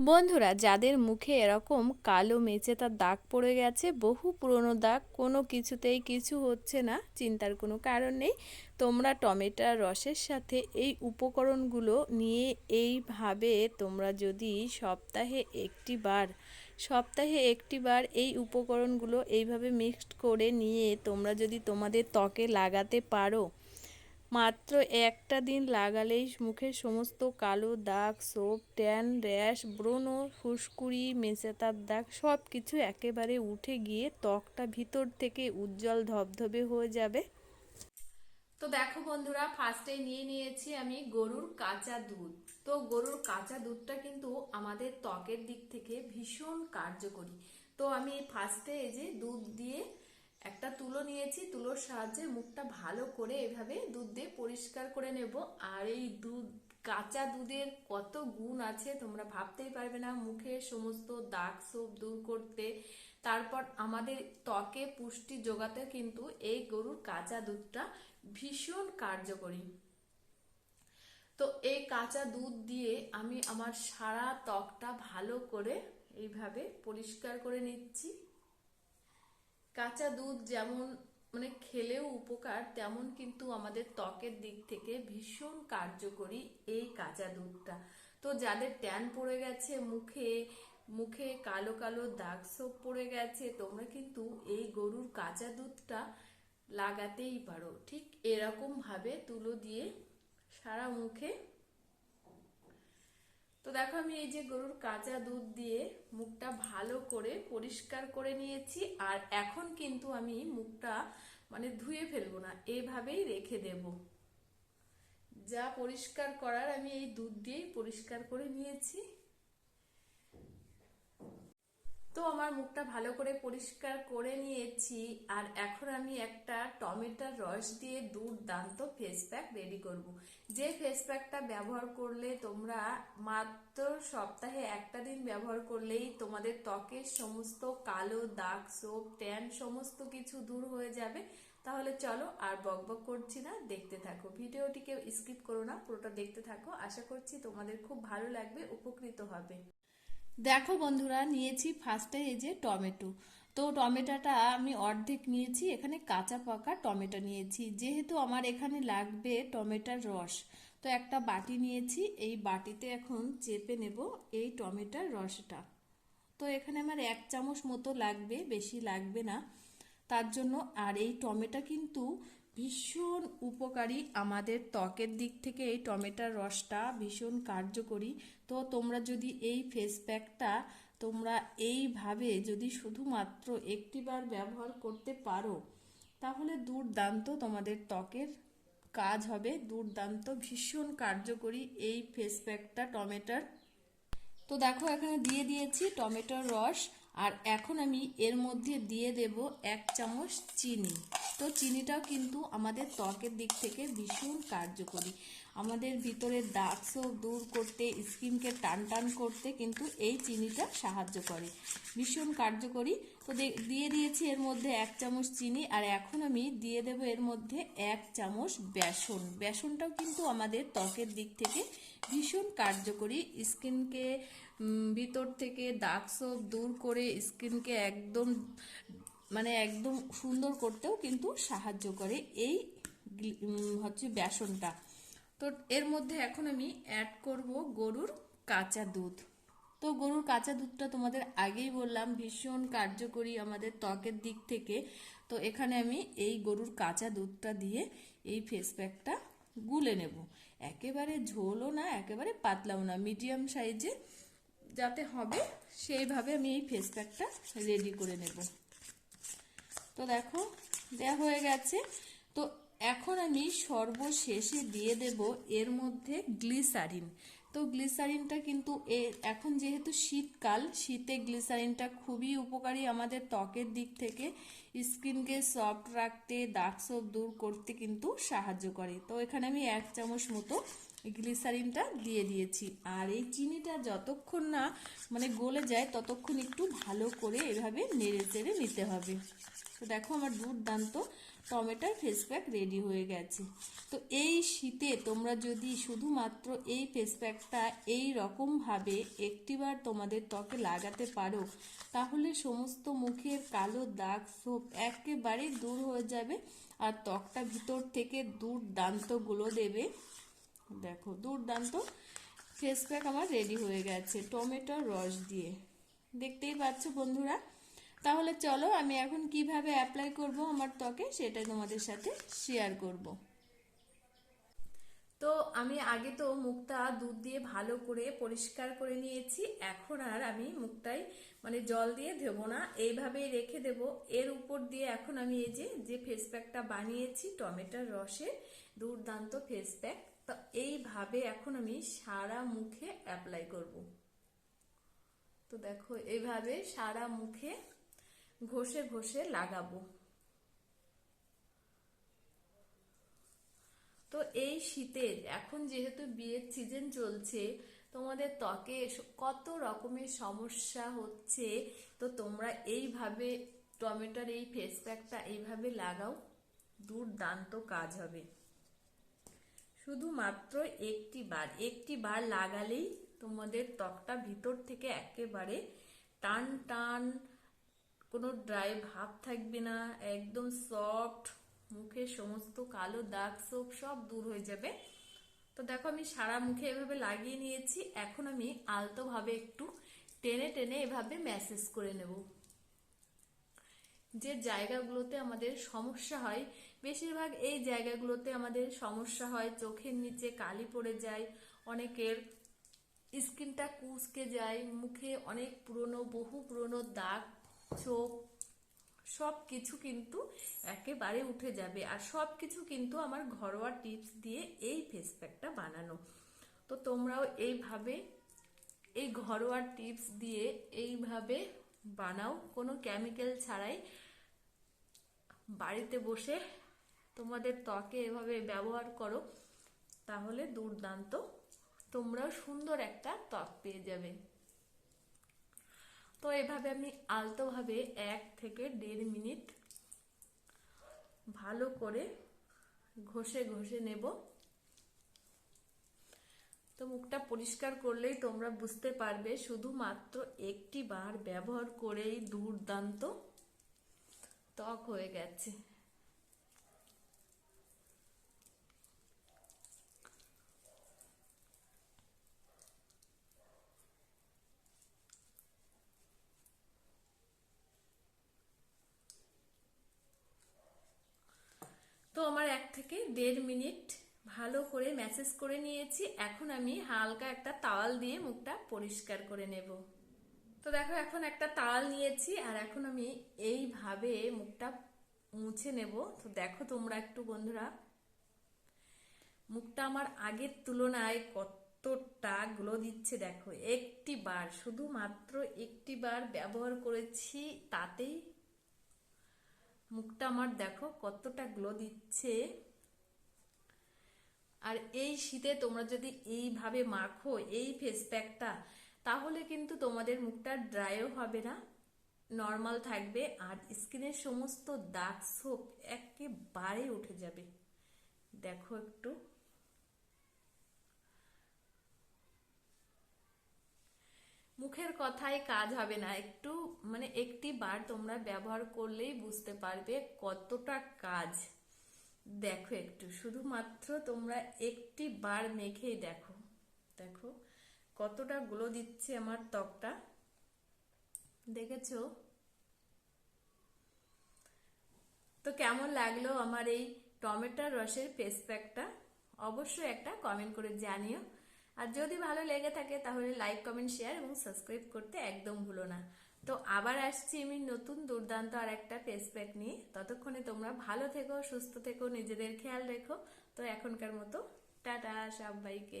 বন্ধুরা, যাদের মুখে এরকম কালো মেচে তার দাগ পড়ে গেছে, বহু পুরনো দাগ, কোনো কিছুতেই কিছু হচ্ছে না, চিন্তার কোনো কারণ নেই। তোমরা টমেটোর রসের সাথে এই উপকরণগুলো নিয়ে এইভাবে তোমরা যদি সপ্তাহে একটি বার সপ্তাহে একটি বার এই উপকরণগুলো এইভাবে মিক্সড করে নিয়ে তোমরা যদি তোমাদের ত্বকে লাগাতে পারো মাত্র একটা দিন লাগালেই মুখের সমস্ত কালো দাগ, সোপ, ট্যান, র্যাশ, ব্রণ, ফুসকুড়ি, মেচেতার দাগ সব কিছু একেবারে উঠে গিয়ে ত্বকটা ভিতর থেকে উজ্জ্বল ধবধবে হয়ে যাবে। তো দেখো বন্ধুরা ফার্স্টে নিয়ে নিয়েছি আমি গরুর কাঁচা দুধ। তো গরুর কাঁচা দুধটা কিন্তু আমাদের ত্বকের দিক থেকে ভীষণ কার্যকরী। তো আমি ফার্স্টে এই যে দুধ দিয়ে একটা তুলো নিয়েছি, তুলোর সাহায্যে মুখটা ভালো করে এভাবে দুধ দিয়ে পরিষ্কার করে নেব। আর এই দুধ, কাঁচা দুধের কত গুণ আছে তোমরা ভাবতেই পারবে না। মুখে সমস্ত দাগ সোপ দূর করতে। তারপর আমাদের ত্বকে পুষ্টি যোগাতে কিন্তু এই গরুর কাঁচা দুধটা ভীষণ কার্যকরী। তো এই কাঁচা দুধ দিয়ে আমি আমার সারা ত্বকটা ভালো করে এইভাবে পরিষ্কার করে নিচ্ছি। কাঁচা দুধ যেমন মানে খেলেও উপকার, তেমন কিন্তু আমাদের ত্বকের দিক থেকে ভীষণ কার্যকরী এই কাঁচা দুধটা। তো যাদের ট্যান পড়ে গেছে, মুখে মুখে কালো কালো দাগ সোপ পড়ে গেছে, তোমরা কিন্তু এই গরুর কাঁচা দুধটা লাগাতেই পারো। ঠিক এরকম ভাবে তুলো দিয়ে সারা মুখে তো দেখো আমি এই যে গরুর কাঁচা দুধ দিয়ে মুখটা ভালো করে পরিষ্কার করে নিয়েছি, আর এখন কিন্তু আমি মুখটা মানে ধুয়ে ফেলব না, এভাবেই রেখে দেব। যা পরিষ্কার করার আমি এই দুধ দিয়েই পরিষ্কার করে নিয়েছি। তো আমার মুখটা ভালো করে পরিষ্কার করে নিয়েছি, আর এখন আমি একটা টমেটোর রস দিয়ে দুর্দান্ত ফেস প্যাক রেডি করব। যে ফেস প্যাকটা ব্যবহার করলে তোমরা মাত্র সপ্তাহে একটা দিন ব্যবহার করলেই তোমাদের ত্বকের সমস্ত কালো দাগ সোপ ট্যান সমস্ত কিছু দূর হয়ে যাবে। তাহলে চলো আর বক বক করছি না, দেখতে থাকো। ভিডিওটিকে স্কিপ করো না, পুরোটা দেখতে থাকো। আশা করছি তোমাদের খুব ভালো লাগবে, উপকৃত হবে। দেখো বন্ধুরা, নিয়েছি ফার্স্টে এই যে টমেটো। তো টমেটোটা আমি অর্ধেক নিয়েছি, এখানে কাঁচা পাকা টমেটো নিয়েছি। যেহেতু আমার এখানে লাগবে টমেটোর রস, তো একটা বাটি নিয়েছি। এই বাটিতে এখন চেপে নেব এই টমেটোর রসটা। তো এখানে আমার এক চামচ মতো লাগবে, বেশি লাগবে না। তার জন্য আর এই টমেটো কিন্তু ভীষণ উপকারী আমাদের ত্বকের দিক থেকে এই টমেটোর রসটা ভীষণ কার্যকরী। তো তোমরা যদি এই ফেস প্যাকটা তোমরা এইভাবে যদি শুধুমাত্র একটিবার ব্যবহার করতে পারো, তাহলে দুর্দান্ত তোমাদের ত্বকের কাজ হবে, দুর্দান্ত, ভীষণ কার্যকরী এই ফেস প্যাকটা টমেটোর। তো দেখো, এখানে দিয়ে দিয়েছি টমেটোর রস, আর এখন আমি এর মধ্যে দিয়ে দেব এক চামচ চিনি। তো চিনিটাও কিন্তু আমাদের ত্বকের দিক থেকে ভীষণ কার্যকরী। আমাদের ভিতরের দাগ সব দূর করতে, স্কিনকে টান টান করতে কিন্তু এই চিনিটা সাহায্য করে। ভীষণ কার্যকরী। তো দিয়ে দিয়েছি এর মধ্যে এক চামচ চিনি আর এখন আমি দিয়ে দেব এর মধ্যে এক চামচ বেসন। বেসনটাও কিন্তু আমাদের ত্বকের দিক থেকে ভীষণ কার্যকরী। স্কিনকে ভিতর থেকে দাগ সব দূর করে স্কিনকে একদম মানে একদম সুন্দর করতেও কিন্তু সাহায্য করে এই হচ্ছে বেসনটা। তো এর মধ্যে এখন আমি অ্যাড করব গরুর কাঁচা দুধ। তো গরুর কাঁচা দুধটা তোমাদের আগেই বললাম, ভীষণ কার্যকরী আমাদের ত্বকের দিক থেকে। তো এখানে আমি এই গরুর কাঁচা দুধটা দিয়ে এই ফেস প্যাকটা গুলে নেব। একেবারে ঝোলও না, একেবারে পাতলাও না মিডিয়াম সাইজে যাতে হবে, সেইভাবে আমি এই ফেস প্যাকটা রেডি করে নেব। তো দেখো, দেয়া হয়ে গেছে। তো এখন আমি সর্বশেষে দিয়ে দেব এর মধ্যে গ্লিসারিন। তো গ্লিসারিনটা কিন্তু এখন যেহেতু শীতকাল, শীতে গ্লিসারিনটা খুবই উপকারী আমাদের ত্বকের দিক থেকে। স্কিনকে সফট রাখতে, দাগ সব দূর করতে কিন্তু সাহায্য করে। তো এখানে আমি এক চামচ মতো গ্লিসারিনটা দিয়ে দিয়েছি। আর এই চিনিটা যতক্ষণ না মানে গলে যায়, ততক্ষণ একটু ভালো করে এভাবে নেড়ে চেড়ে নিতে হবে। তো দেখো আমার দুর্দান্ত টমেটোর ফেস প্যাক রেডি হয়ে গেছে। তো এই শীতে তোমরা যদি শুধুমাত্র এই ফেস প্যাকটা এই রকমভাবে একটিবার তোমাদের ত্বকে লাগাতে পারো, তাহলে সমস্ত মুখের কালো দাগ সোপ একেবারে দূর হয়ে যাবে আর ত্বকটা ভিতর থেকে দুর্দান্তগুলো দেবে। দেখো, দুর্দান্ত। ফেস প্যাক আমার রেডি হয়ে গেছে টমেটোর রস দিয়ে। দেখতেই পাচ্ছ বন্ধুরা? তাহলে চলো, আমি এখন কীভাবে অ্যাপ্লাই করব আমার ত্বকে সেটাই তোমাদের সাথে শেয়ার করব। তো আমি আগে তো মুখটা দুধ দিয়ে ভালো করে পরিষ্কার করে নিয়েছি, এখন আর আমি মুখটাই মানে জল দিয়ে দেবো না, এইভাবেই রেখে দেব। এর উপর দিয়ে এখন আমি এই যে যে ফেস প্যাকটা বানিয়েছি, টমেটোর রসে দুর্দান্ত ফেস প্যাক তো এইভাবে এখন আমি সারা মুখে অ্যাপ্লাই করব। তো দেখো, এইভাবে সারা মুখে ঘষে ঘষে লাগাবো। তো এই শীতের, এখন যেহেতু বিয়ের সিজন চলছে, তোমাদের ত্বকে কত রকমের সমস্যা হচ্ছে, তো তোমরা এইভাবে টমেটোর এই ফেস প্যাকটা এইভাবে লাগাও, দুর্দান্ত কাজ হবে। শুধুমাত্র একটি বার একটি বার লাগালেই তোমাদের ত্বকটা ভিতর থেকে একেবারে টান টান, কোনো ড্রাই ভাব থাকবে না, একদম সফট, মুখে সমস্ত কালো দাগ সোপ সব দূর হয়ে যাবে। তো দেখো আমি সারা মুখে এভাবে লাগিয়ে নিয়েছি, এখন আমি আলতোভাবে একটু টেনে টেনে এভাবে ম্যাসেজ করে নেব। যে জায়গাগুলোতে আমাদের সমস্যা হয়, বেশিরভাগ এই জায়গাগুলোতে আমাদের সমস্যা হয়। চোখের নিচে কালি পড়ে যায়, অনেকের স্কিনটা কুচকে যায়, মুখে অনেক পুরনো, বহু পুরনো দাগ চোখ সব কিছু কিন্তু একেবারে উঠে যাবে। আর সব কিছু কিন্তু আমার ঘরোয়া টিপস দিয়ে এই ফেস প্যাকটা বানানো। তো তোমরাও এইভাবে এই ঘরোয়া টিপস দিয়ে এইভাবে বানাও। কোনো কেমিক্যাল ছাড়াই বাড়িতে বসে তোমাদের ত্বকে এভাবে ব্যবহার করো, তাহলে দুর্দান্ত। তোমরাও সুন্দর একটা ত্বক পেয়ে যাবে। তো এভাবে আমি আলতোভাবে এক থেকে দেড় মিনিট ভালো করে ঘষে ঘষে নেব। তো মুখটা পরিষ্কার করলেই তোমরা বুঝতে পারবে, শুধুমাত্র একটি বার ব্যবহার করেই দুর্দান্ত ত্বক হয়ে গেছে। তো আমার এক থেকে দেড় মিনিট ভালো করে ম্যাসেজ করে নিয়েছি। এখন আমি হালকা একটা তাওয়াল দিয়ে মুখটা পরিষ্কার করে নেব। তো দেখো, এখন একটা তাওয়াল নিয়েছি আর এখন আমি এইভাবে মুখটা মুছে নেব। তো দেখো তোমরা একটু বন্ধুরা, মুখটা আমার আগের তুলনায় কতটা গ্লো দিচ্ছে দেখো। একটি বার, শুধুমাত্র একটি বার ব্যবহার করেছি, তাতেই মুখটা আমার দেখো কতটা গ্লো দিচ্ছে। আর এই শীতে তোমরা যদি এইভাবে মাখো, এই ফেস প্যাকটা তাহলে কিন্তু তোমাদের মুখটা ড্রাইও হবে না নর্মাল থাকবে আর স্কিনের সমস্ত দাগ সোপ একেবারে উঠে যাবে। দেখো একটু। মুখের কথায় কাজ হবে না, একটু মানে একটি বার তোমরা ব্যবহার করলেই বুঝতে পারবে কতটা কাজ। দেখো একটু, শুধুমাত্র তোমরা একটি বার মেখেই দেখো। দেখো, কতটা গুলো দিচ্ছে আমার ত্বকটা। দেখেছ? তো কেমন লাগল আমার এই টমেটোর রসের ফেস প্যাকটা অবশ্যই একটা কমেন্ট করে জানিও। আর যদি ভালো লেগে থাকে তাহলে লাইক কমেন্ট শেয়ার এবং সাবস্ক্রাইব করতে একদম ভুলো না। তো আবার আসছি আমি নতুন দুর্দান্ত আর একটা ফেস প্যাক নিয়ে। ততক্ষণে তোমরা ভালো থেকো, সুস্থ থেকো, নিজেদের খেয়াল রেখো। তো এখনকার মতো, টাটা সবাইকে